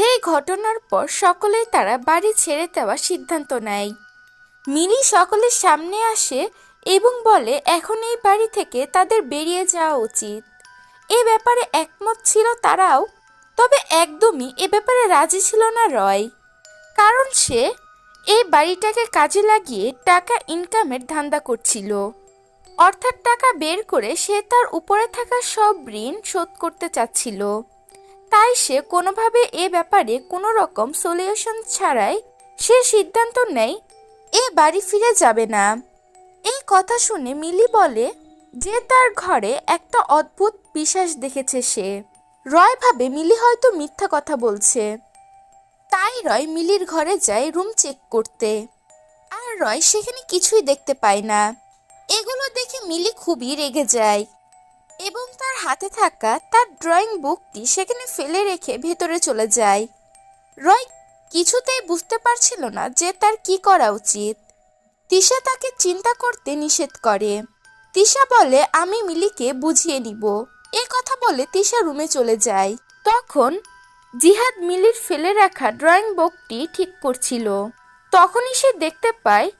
সেই ঘটনার পর সকলেই তারা বাড়ি ছেড়ে দেওয়ার সিদ্ধান্ত নেয়। মিলি সকলের সামনে আসে এবং বলে, এখন এই বাড়ি থেকে তাদের বেরিয়ে যাওয়া উচিত। এ ব্যাপারে একমত ছিল তারাও, তবে একদমই এ ব্যাপারে রাজি ছিল না রয়। কারণ সে এই বাড়িটাকে কাজে লাগিয়ে টাকা ইনকামের ধান্দা করছিল। অর্থাৎ টাকা বের করে সে তার উপরে থাকা সব ঋণ শোধ করতে চাচ্ছিল। তাই সে কোনোভাবে এ ব্যাপারে কোনো রকম সলিউশন ছাড়াই সে সিদ্ধান্ত নেয়, এ বাড়ি ফিরে যাবে না। এই কথা শুনে মিলি বলে যে তার ঘরে একটা অদ্ভুত বিশ্বাস দেখেছে সে। রয় ভাবে মিলি হয়তো মিথ্যা কথা বলছে। তাই রয় মিলির ঘরে যায় রুম চেক করতে। আর রয় সেখানে কিছুই দেখতে পায় না। এগুলো দেখে মিলি খুবই রেগে যায়। এবং তার হাতে থাকা তার ড্রয়িং বুকটি সেখানে ফেলে রেখে ভেতরে চলে যায়। রয় কিছুতেই বুঝতে পারছিল না যে তার কি করা উচিত। তিশা তাকে চিন্তা করতে নিষেধ করে। তিশা বলে, আমি মিলিকে বুঝিয়ে নিব। এ কথা বলে তিশা রুমে চলে যায়। তখন জিহাদ মিলির ফেলে রাখা ড্রয়িং বুকটি ঠিক করছিল। তখনই সে দেখতে পায়,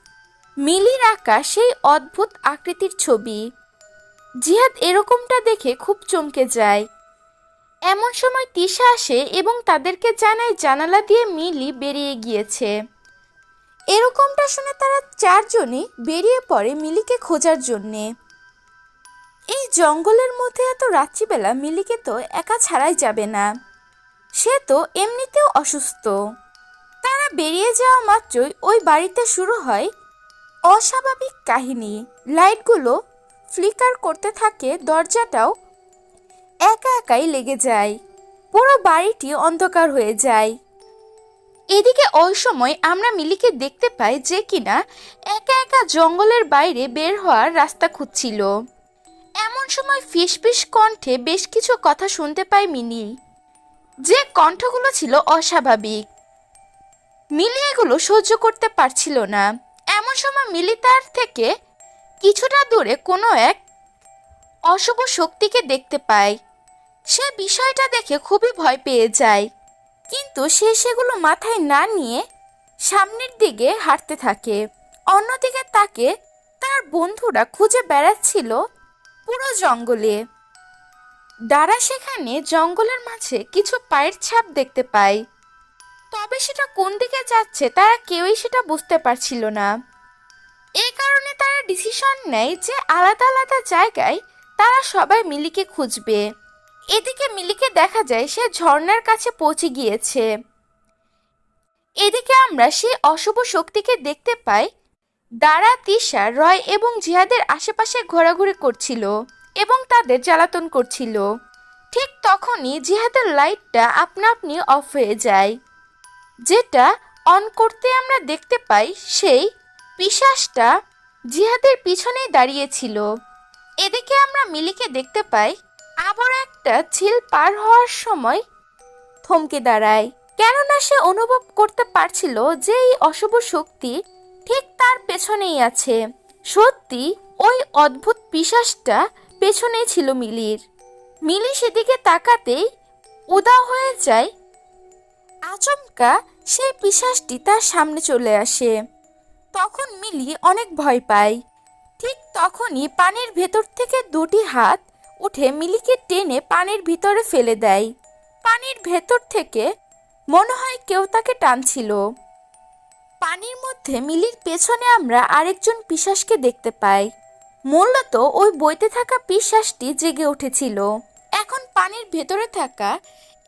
মিলির আঁকা সেই অদ্ভুত আকৃতির ছবি। জিহাদ এরকমটা দেখে খুব চমকে যায়। এমন সময় তিশা আসে এবং তাদেরকে জানায় জানালা দিয়ে মিলি বেরিয়ে গিয়েছে। এরকমটা শুনে তারা চারজনই বেরিয়ে পড়ে মিলিকে খোঁজার জন্যে। এই জঙ্গলের মধ্যে এত রাত্রিবেলা মিলিকে তো একা ছাড়াই যাবে না। সে তো এমনিতেও অসুস্থ। তারা বেরিয়ে যাওয়া মাত্রই ওই বাড়িতে শুরু হয় অস্বাভাবিক কাহিনী। লাইটগুলো ফ্লিকার করতে থাকে, দরজাটাও একা একাই লেগে যায়। পুরো বাড়িটি অন্ধকার হয়ে যায়। এদিকে ওই সময় আমরা মিলিকে দেখতে পাই যে কিনা একা একা জঙ্গলের বাইরে বের হওয়ার রাস্তা খুঁজছিল। এমন সময় ফিস ফিস কণ্ঠে বেশ কিছু কথা শুনতে পাই মিনি। যে কণ্ঠগুলো ছিল অস্বাভাবিক। মিলি এগুলো সহ্য করতে পারছিল না। এমন সময় মিলি তার থেকে কিছুটা দূরে কোনো এক অশুভ শক্তিকে দেখতে পায় সে বিষয়টা দেখে খুবই ভয় পেয়ে যায়। কিন্তু সে সেগুলো মাথায় না নিয়ে সামনের দিকে হাঁটতে থাকে। অন্যদিকে তাকে তার বন্ধুরা খুঁজে বেড়াচ্ছিল পুরো জঙ্গলে। দাঁড়া সেখানে জঙ্গলের মাঝে কিছু পায়ের ছাপ দেখতে পায় তবে সেটা কোন দিকে যাচ্ছে তারা কেউই সেটা বুঝতে পারছিল না। এই কারণে তারা ডিসিশন নেয় যে আলাদা আলাদা জায়গায় তারা সবাই মিলিকে খুঁজবে। এদিকে মিলিকে দেখা যায় সে ঝর্ণার কাছে পৌঁছে গিয়েছে। এদিকে আমরা সেই অশুভ শক্তিকে দেখতে পাই। দারা, তিশা, রয় এবং জিহাদের আশেপাশে ঘোরাঘুরি করছিল এবং তাদের জ্বালাতন করছিল। ঠিক তখনই জিহাদের লাইটটা আপনা আপনি অফ হয়ে যায়। যেটা অন করতে আমরা দেখতে পাই সেই পিশাসটা জিহাদের পিছনেই দাঁড়িয়েছিল। এদিকে আমরা মিলিকে দেখতে পাই, আবার একটা ঝিল পার হওয়ার সময় থমকে দাঁড়ায়। কেননা সে অনুভব করতে পারছিল যে এই অশুভ শক্তি ঠিক তার পেছনেই আছে। সত্যি, ওই অদ্ভুত পিশাসটা পেছনেই ছিল মিলির। মিলি সেদিকে তাকাতেই উদা হয়ে যায়। আচমকা সেই পিশাসটি তার সামনে চলে আসে। তখন মিলি অনেক ভয় পায়। ঠিক তখনই পানির ভেতর থেকে দুটি হাত উঠে মিলিকে টেনে পানির ভিতরে ফেলে দেয়। পানির ভেতর থেকে মনে হয় কেউ তাকে টানছিল। পানির মধ্যে মিলির পেছনে আমরা আরেকজন পিশাসকে দেখতে পাই। মূলত ওই বইতে থাকা পিশাসটি জেগে উঠেছিল। এখন পানির ভেতরে থাকা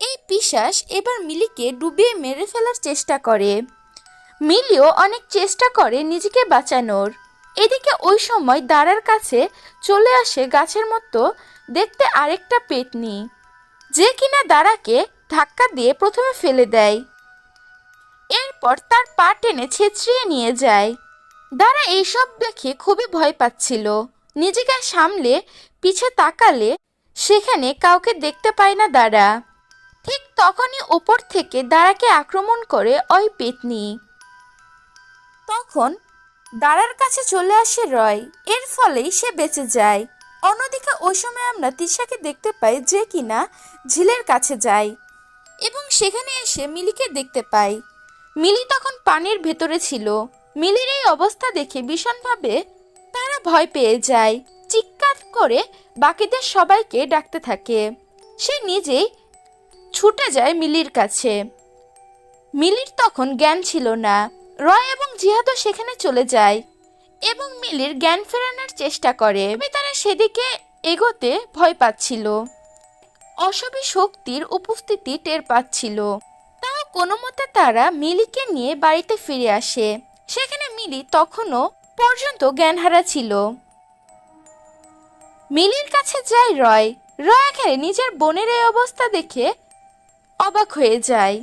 এই পিশাস এবার মিলিকে ডুবিয়ে মেরে ফেলার চেষ্টা করে। মিলিও অনেক চেষ্টা করে নিজেকে বাঁচানোর। এদিকে ওই সময় দাঁড়ার কাছে চলে আসে গাছের মতো দেখতে আরেকটা পেটনি যে কিনা দাঁড়াকে ধাক্কা দিয়ে প্রথমে ফেলে দেয়। এরপর তার পা টেনে ছেঁচড়িয়ে নিয়ে যায়। দাঁড়া এইসব দেখে খুবই ভয় পাচ্ছিল। নিজেকে সামলে পিছে তাকালে সেখানে কাউকে দেখতে পায় না দাঁড়া ঠিক তখনই ওপর থেকে দাঁড়াকে আক্রমণ করে ওই পেতনি। তখন দাঁড়ার কাছে চলে আসে রয়, এর ফলেই সে বেঁচে যায়। অন্যদিকে ওই সময় আমরা তিশাকে দেখতে পাই যে কিনা ঝিলের কাছে যায় এবং সেখানে এসে মিলিকে দেখতে পাই। মিলি তখন পানির ভেতরে ছিল। মিলির এই অবস্থা দেখে ভীষণভাবে তারা ভয় পেয়ে যায়। চিৎকার করে বাকিদের সবাইকে ডাকতে থাকে। সে নিজেই ছুটে যায় মিলির কাছে। মিলির তখন জ্ঞান ছিল না। রয় এবং জিহাদও সেখানে চলে যায় এবং মিলির জ্ঞান ফেরানোর চেষ্টা করে। তবে তারা সেদিকে এগোতে ভয় পাচ্ছিল। অসবি শক্তির উপস্থিতি টের পাচ্ছিল। তাও কোনো মতে তারা মিলিকে নিয়ে বাড়িতে ফিরে আসে। সেখানে মিলি তখনও পর্যন্ত জ্ঞানহারা ছিল। মিলির কাছে যায় রয়। রয় এখানে নিজের বোনের এই অবস্থা দেখে অবাক হয়ে যায়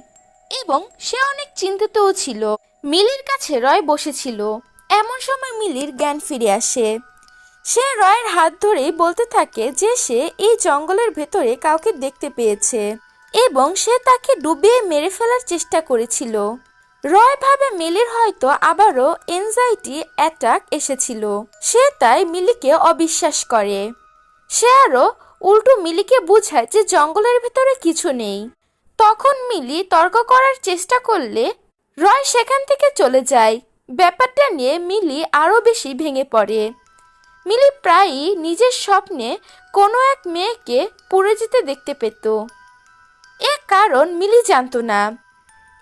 এবং সে অনেক চিন্তিতও ছিল। মিলির কাছে রয় বসেছিল। এমন সময় মিলির জ্ঞান ফিরে আসে। সে রয়ের হাত ধরেই বলতে থাকে যে সে এই জঙ্গলের ভেতরে কাউকে দেখতে পেয়েছে এবং সে তাকে ডুবিয়ে মেরে ফেলার চেষ্টা করেছিল। রয় ভাবে মিলির হয়তো আবারও এনজাইটি অ্যাটাক এসেছিল। সে তাই মিলিকে অবিশ্বাস করে। সে আরও উল্টো মিলিকে বোঝায় যে জঙ্গলের ভেতরে কিছু নেই। তখন মিলি তর্ক করার চেষ্টা করলে রয় সেখান থেকে চলে যায়। ব্যাপারটা নিয়ে মিলি আরও বেশি ভেঙে পড়ে। মিলি প্রায়ই নিজের স্বপ্নে কোনো এক মেয়েকে পড়ে যেতে দেখতে পেত। এ কারণ মিলি জানতো না।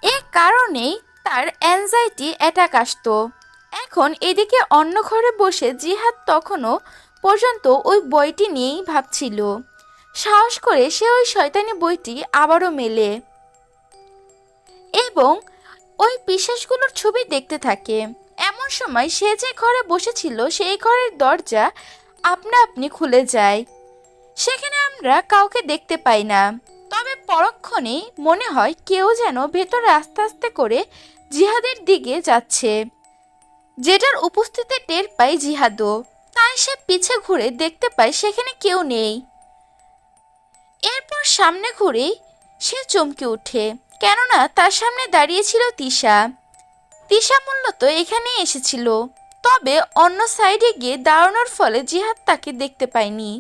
এ কারণেই তার অ্যাংজাইটি অ্যাটাক আসতো। এখন এদিকে অন্য ঘরে বসে জিহাদ তখনও পর্যন্ত ওই বইটি নিয়েই ভাবছিল। সাহস করে সে ওই শয়তানি বইটি আবারও মেলে। এবং ওই পিসাসগুলোর ছবি দেখতে থাকে। এমন সময় সে যে ঘরে বসেছিল, সেই ঘরের দরজা আপনা আপনি খুলে যায়। সেখানে আমরা কাউকে দেখতে পাই না। তবে পরক্ষণেই মনে হয় কেউ যেন ভেতরে আস্তে আস্তে করে জিহাদের দিকে যাচ্ছে। যেটার উপস্থিতি টের পায় জিহাদও। তাই সে পিছে ঘুরে দেখতে পায় সেখানে কেউ নেই। এরপর সামনে ঘুরেই সে চমকে ওঠে। কেননা তার সামনে দাঁড়িয়েছিল তিশা। তিশা মূলত এখানেই এসেছিল। তবে অন্য সাইডে গিয়ে দাঁড়ানোর ফলে জিহাদ তাকে দেখতে পায়নি।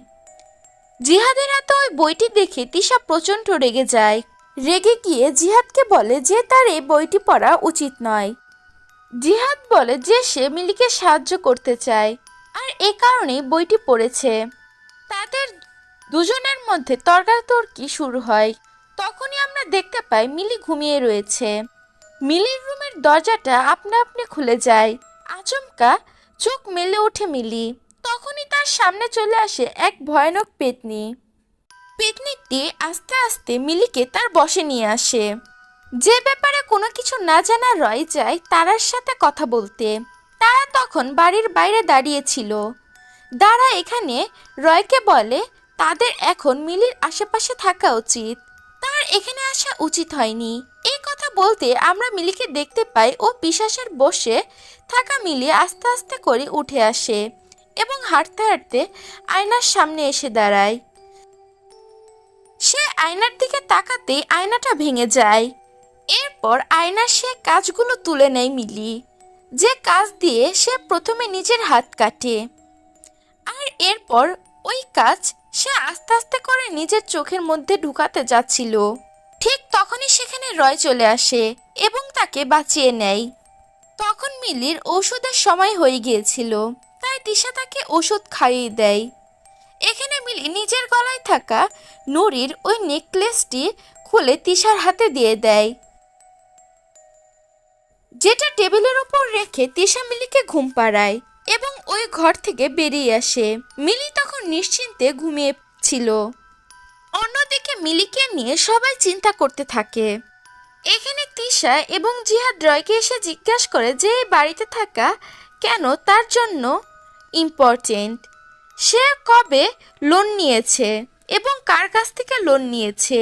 জিহাদের এত ওই বইটি দেখে তিশা প্রচণ্ড রেগে যায়। রেগে গিয়ে জিহাদকে বলে যে তার এই বইটি পড়া উচিত নয়। জিহাদ বলে যে সে মিলিকে সাহায্য করতে চায়। আর এ কারণেই বইটি পড়েছে। তাদের দুজনের মধ্যে তর্কাতর্কি শুরু হয়। তখনই আমরা দেখতে পাই মিলি ঘুমিয়ে রয়েছে। মিলির রুমের দরজাটা আপনা আপনি খুলে যায়। আচমকা চোখ মেলে ওঠে মিলি। তখনই তার সামনে চলে আসে এক ভয়ানক পেতনি। পেতনিটি আস্তে আস্তে মিলিকে তার বসে নিয়ে আসে। যে ব্যাপারে কোনো কিছু না জানা রয় যায় তারার সাথে কথা বলতে। তারা তখন বাড়ির বাইরে দাঁড়িয়েছিল দাঁড়া এখানে রয়কে বলে, তাদের এখন মিলির আশেপাশে থাকা উচিত। এখানে আসা উচিত হয়নি। এই কথা বলতে আমরা মিলিকে দেখতে পাই ও পিশাসের বসে থাকা মিলি আস্তে আস্তে করে উঠে আসে এবং হাঁটতে হাঁটতে আয়নার সামনে এসে দাঁড়ায়। সে আয়নার দিকে তাকাতেই আয়নাটা ভেঙে যায়। এরপর আয়নার সে কাজগুলো তুলে নেয় মিলি। যে কাজ দিয়ে সে প্রথমে নিজের হাত কাটে। আর এরপর ওই কাজ সে আস্তে আস্তে করে নিজের চোখের মধ্যে ঢুকাতে যাচ্ছিল। ঠিক তখনই সেখানে রয় চলে আসে এবং তাকে বাঁচিয়ে নেয়। তখন মিলির ওষুধের সময় হয়ে গিয়েছিল, তাই তিশা তাকে ওষুধ খাইয়ে দেয়। এখানে মিলি নিজের গলায় থাকা নুরির ওই নেকলেসটি খুলে তিশার হাতে দিয়ে দেয়। যেটা টেবিলের ওপর রেখে তিশা মিলিকে ঘুম পাড়ায়। এবং ওই ঘর থেকে বেরিয়ে আসে। মিলি তখন নিশ্চিন্তে ঘুমিয়ে ছিল। অন্যদিকে মিলিকে নিয়ে সবাই চিন্তা করতে থাকে। এখানে তিশা এবং জিহাদ রয়কে এসে জিজ্ঞাসা করে যে এই বাড়িতে থাকা কেন তার জন্য ইম্পর্টেন্ট সে কবে লোন নিয়েছে এবং কার কাছ থেকে লোন নিয়েছে?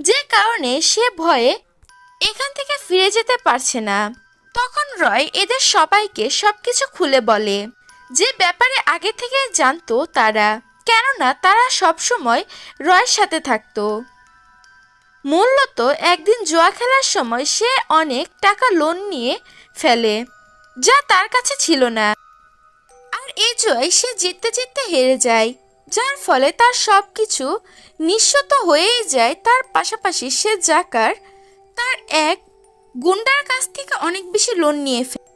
যে কারণে সে ভয়ে এখান থেকে ফিরে যেতে পারছে না। তখন রয় এদের সবাইকে সবকিছু খুলে বলে। যে ব্যাপারে আগে থেকে জানতো তারা, কেননা তারা সবসময় রয়ের সাথে থাকতো। মূলত একদিন জুয়া খেলার সময় সে অনেক টাকা লোন নিয়ে ফেলে, যা তার কাছে ছিল না। আর এই জয় সে জিততে জিততে হেরে যায়, যার ফলে তার সব কিছু নিঃস্বত হয়েই যায়। তার পাশাপাশি সে জাকার, তার এক গুন্ডার কাছ থেকে অনেক বেশি লোন নিয়ে ফেলে।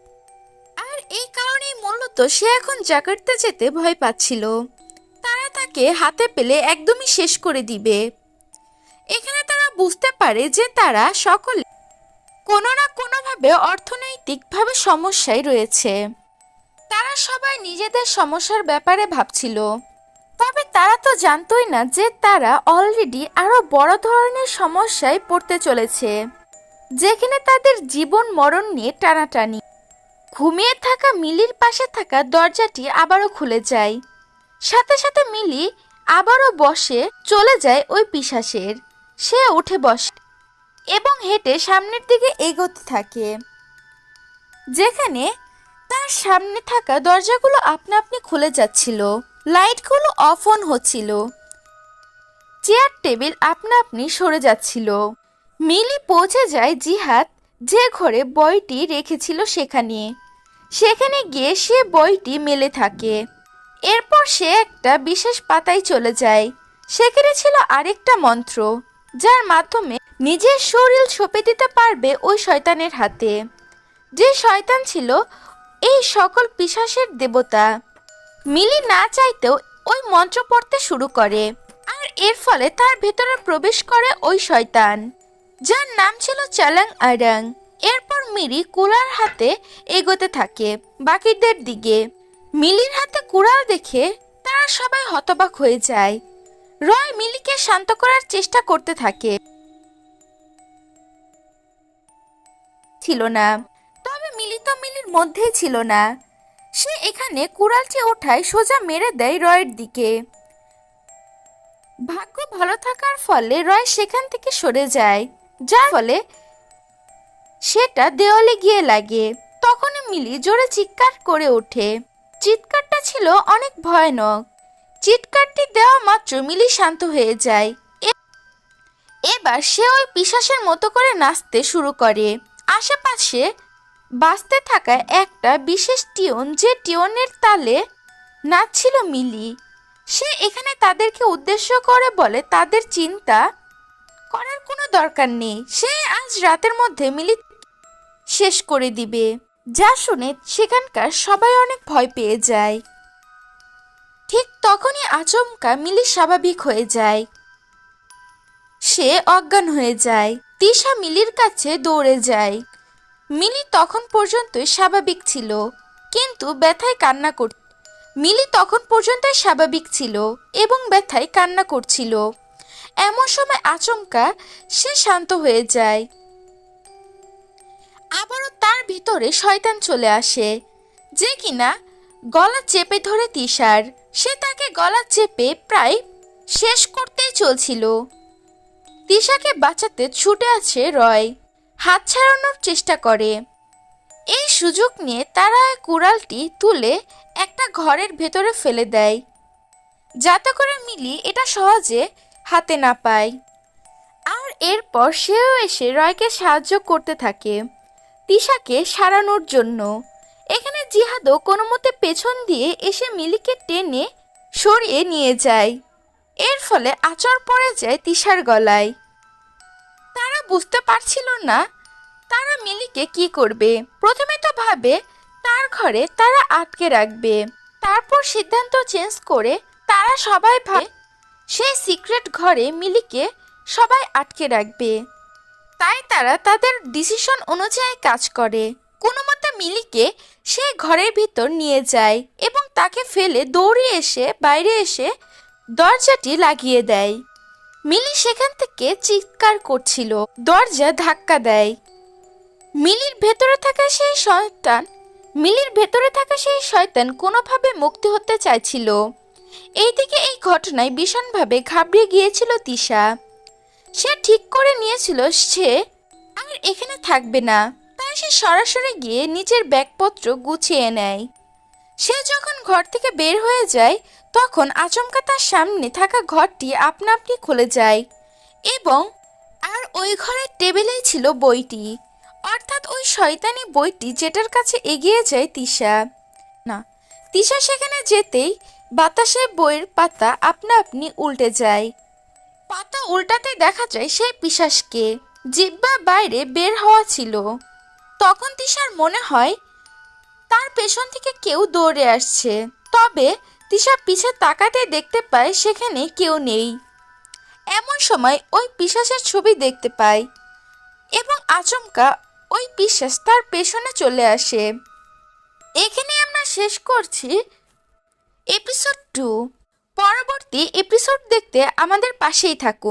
আর এই কারণেই মূলত সে এখন জাকার্তে যেতে ভয় পাচ্ছিল। তারা তাকে হাতে পেলে একদমই শেষ করে দিবে। এখানে তারা বুঝতে পারে যে তারা সকলে কোনো না কোনোভাবে অর্থনৈতিকভাবে সমস্যায় রয়েছে। তারা সবাই নিজেদের সমস্যার ব্যাপারে ভাবছিল। তবে তারা তো জানতোই না যে তারা অলরেডি আরও বড় ধরনের সমস্যায় পড়তে চলেছে। যেখানে তাদের জীবন মরণ নিয়ে টানাটানি। ঘুমিয়ে থাকা মিলির পাশে থাকা দরজাটি আবারও খুলে যায়। সাথে সাথে মিলি আবারও বসে চলে যায় ওই পিশাসের সে উঠে বসে এবং হেঁটে সামনের দিকে এগোতে থাকে। যেখানে তার সামনে থাকা দরজাগুলো আপনা আপনি খুলে যাচ্ছিল। লাইটগুলো অফ অন হচ্ছিল। চেয়ার, টেবিল আপনা আপনি সরে যাচ্ছিল। মিলি পৌঁছে যায় জিহাদ যে ঘরে বইটি রেখেছিল সেখানে। সেখানে গিয়ে সে বইটি মেলে থাকে। এরপর সে একটা বিশেষ পাতায় চলে যায়। সেখানে ছিল আরেকটা মন্ত্র, যার মাধ্যমে নিজের শরীর সঁপে দিতে পারবে ওই শয়তানের হাতে। যে শয়তান ছিল এই সকল পিশাসের দেবতা। মিলি না চাইতেও ওই মন্ত্র পড়তে শুরু করে, আর এর ফলে তার ভেতরে প্রবেশ করে ওই শয়তান। যার নাম ছিল চালাং আরাং এরপর মিরি কুলার হাতে এগোতে থাকে বাকিদের দিকে। মিলির হাতে কুড়াল দেখে তারা সবাই হতবাক হয়ে যায়। রয় মিলিকে শান্ত করার চেষ্টা করতে থাকে। ছিল না। তবে মিলি তো মিলির মধ্যেই ছিল না। সে এখানে কুড়ালটি ওঠায় সোজা মেরে দেয় রয়ের দিকে। ভাগ্য ভালো থাকার ফলে রয় সেখান থেকে সরে যায়। যার ফলে সেটা দেওয়ালে গিয়ে লাগে। তখনই মিলি জোরে চিৎকার করে ওঠে। চিৎকারটা ছিল অনেক ভয়ানক। চিৎকারটি দেওয়া মাত্র মিলি শান্ত হয়ে যায়। এবার সে ওই পিশাসের মতো করে নাচতে শুরু করে। আশেপাশে বাঁচতে থাকা একটা বিশেষ টিউন যে টিউনের তালে নাচছিল মিলি। সে এখানে তাদেরকে উদ্দেশ্য করে বলে তাদের চিন্তা করার কোনো দরকার নেই। সে আজ রাতের মধ্যে মিলি শেষ করে দিবে। যা শুনে সেখানকার সবাই অনেক ভয় পেয়ে যায়। ঠিক তখনই আচমকা মিলি স্বাভাবিক হয়ে যায়। সে অজ্ঞান হয়ে যায়। তিশা মিলির কাছে দৌড়ে যায়। মিলি তখন পর্যন্তই স্বাভাবিক ছিল, কিন্তু ব্যথায় কান্না কর মিলি তখন পর্যন্তই স্বাভাবিক ছিল এবং ব্যথায় কান্না করছিল। এমন সময় আচমকা সে শান্ত হয়ে যায়। আবারও তার ভিতরে শয়তান চলে আসে। যে কিনা গলা চেপে ধরে তিশার, সে তাকে গলা চেপে প্রায় শেষ করতেই চলছিল। তিশাকে বাঁচাতে ছুটে আছে রয়, হাত ছাড়ানোর চেষ্টা করে। এই সুযোগ নিয়ে তারা কুড়ালটি তুলে একটা ঘরের ভেতরে ফেলে দেয়। যাতে করে মিলি এটা সহজে হাতে না পায়। আর এরপর সেও এসে রয়কে সাহায্য করতে থাকে, তিশাকে সারানোর জন্য। এখানে জিহাদও কোনো মতে পেছন দিয়ে এসে মিলিকে টেনে সরিয়ে নিয়ে যায়। এর ফলে আচর পড়ে যায় তিশার গলায়। তারা বুঝতে পারছিল না তারা মিলিকে কি করবে। প্রথমে তো ভাবে তার ঘরে তারা আটকে রাখবে। তারপর সিদ্ধান্ত চেঞ্জ করে তারা সবাই ভাবে সেই সিক্রেট ঘরে মিলিকে সবাই আটকে রাখবে। তাই তারা তাদের ডিসিশন অনুযায়ী কাজ করে। কোনো মতে মিলিকে সেই ঘরের ভিতর নিয়ে যায় এবং তাকে ফেলে দৌড়ে এসে বাইরে এসে দরজাটি লাগিয়ে দেয়। মিলি সেখান থেকে চিৎকার করছিল। দরজা ধাক্কা দেয়। মিলির ভেতরে থাকা সেই শয়তান, মিলির ভেতরে থাকা সেই শয়তান কোনোভাবে মুক্তি হতে চাইছিল। এইদিকে এই ঘটনায় ভীষণভাবে ঘাবড়ে গিয়েছিল তিশা। সে ঠিক করে নিয়েছিল সে আর এখানে থাকবে না। তাই সে সরাসরি গিয়ে নিজের ব্যাগপত্র গুছিয়ে নেয়। সে যখন ঘর থেকে বের হয়ে যায়, তখন আচমকা তার সামনে থাকা ঘরটি আপনা আপনি খুলে যায় এবং আর ওই ঘরের টেবিলেই ছিল বইটি। অর্থাৎ ওই শয়তানি বইটি যেটার কাছে এগিয়ে যায় তিশা। না, তিশা সেখানে যেতেই বাতাসে বইয়ের পাতা আপনা আপনি উল্টে যায়। পাতা উল্টাতে দেখা যায় সেই পিশাসকে জিব্বা বাইরে বের হওয়া ছিল। তখন তিশার মনে হয়, তার পেছন থেকে কেউ দৌড়ে আসছে। তবে তিশা পিছে তাকাতে দেখতে পায় সেখানে কেউ নেই। এমন সময় ওই পিশাসের ছবি দেখতে পায় এবং আচমকা ওই পিশাস তার পেছনে চলে আসে। এখানে আমরা শেষ করছি এপিসোড টু পরবর্তী এপিসোড দেখতে আমাদের পাশেই থাকুন।